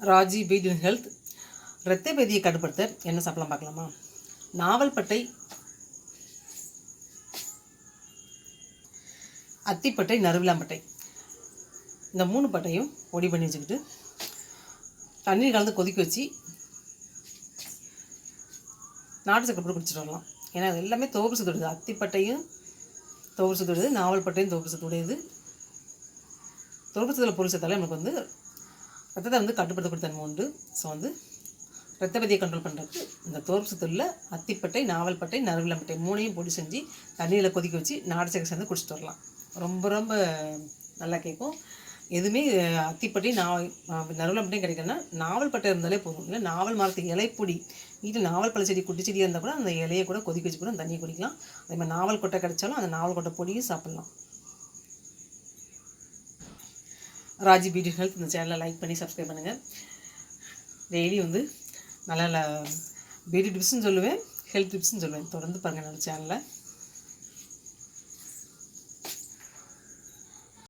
Raji beat health இரத்த பேதியை கட்டுப்படுத்த என்ன சாப்பிடலாம் பார்க்கலாமா? நாவல்பட்டை அத்திப்பட்டை நறுவிலாம்பட்டை. இந்த மூணு பட்டையும் பொடி பண்ணி வச்சுக்கிட்டு தண்ணீர் கலந்து கொதிக்க வச்சு நாட்டு சக்கரை போட்டு குடிச்சிட்டு வரலாம். ஏன்னா அது எல்லாமே துவப்பு சுத்துடுது அத்திப்பட்டையும் துவப்பு சுத்துடுது நாவல்பட்டையும் துவப்பு சுத்துடையது தோப்பு சுத்தில் பொருள் சேர்த்தாலே நமக்கு வந்து ரத்தத்தை வந்து கட்டுப்படுத்தக்கூடிய தன்மை உண்டு. ஸோ வந்து ரத்தபதியை கண்ட்ரோல் பண்ணுறதுக்கு இந்த தோர்ப்பு சத்துள்ள அத்திப்பட்டை நாவல்பட்டை நறுவிலம்பட்டை மூணையும் பொடி செஞ்சு தண்ணியில் கொதிக்க வச்சு நாடு சக்கரை சேர்ந்து குடிச்சிட்டு வரலாம். ரொம்ப ரொம்ப நல்லா கேட்கும். எதுவுமே அத்திப்பட்டி நாவல் நறுவிலம்பட்டையும் கிடைக்கலன்னா நாவல் பட்டை இருந்தாலே போதும். இல்லை நாவல் மரத்து இலைப்பொடி வீட்டில் நாவல் பழ செடி குட்டி செடியாக இருந்தால் கூட அந்த இலையை கூட கொதிக்க வச்சு கூட அந்த தண்ணியை குடிக்கலாம். அதே மாதிரி நாவல் கொட்டை கிடைச்சாலும் அந்த நாவல் கொட்டை பொடியும் சாப்பிட்லாம். ராஜி பியூட்டி ஹெல்த் இந்த சேனலை லைக் பண்ணி சப்ஸ்கிரைப் பண்ணுங்கள் டெய்லி வந்து நல்ல நல்ல பியூட்டி டிப்ஸ்னு சொல்லுவேன் ஹெல்த் டிப்ஸ்னு சொல்லுவேன். தொடர்ந்து பாருங்கள் என்னோடய சேனலை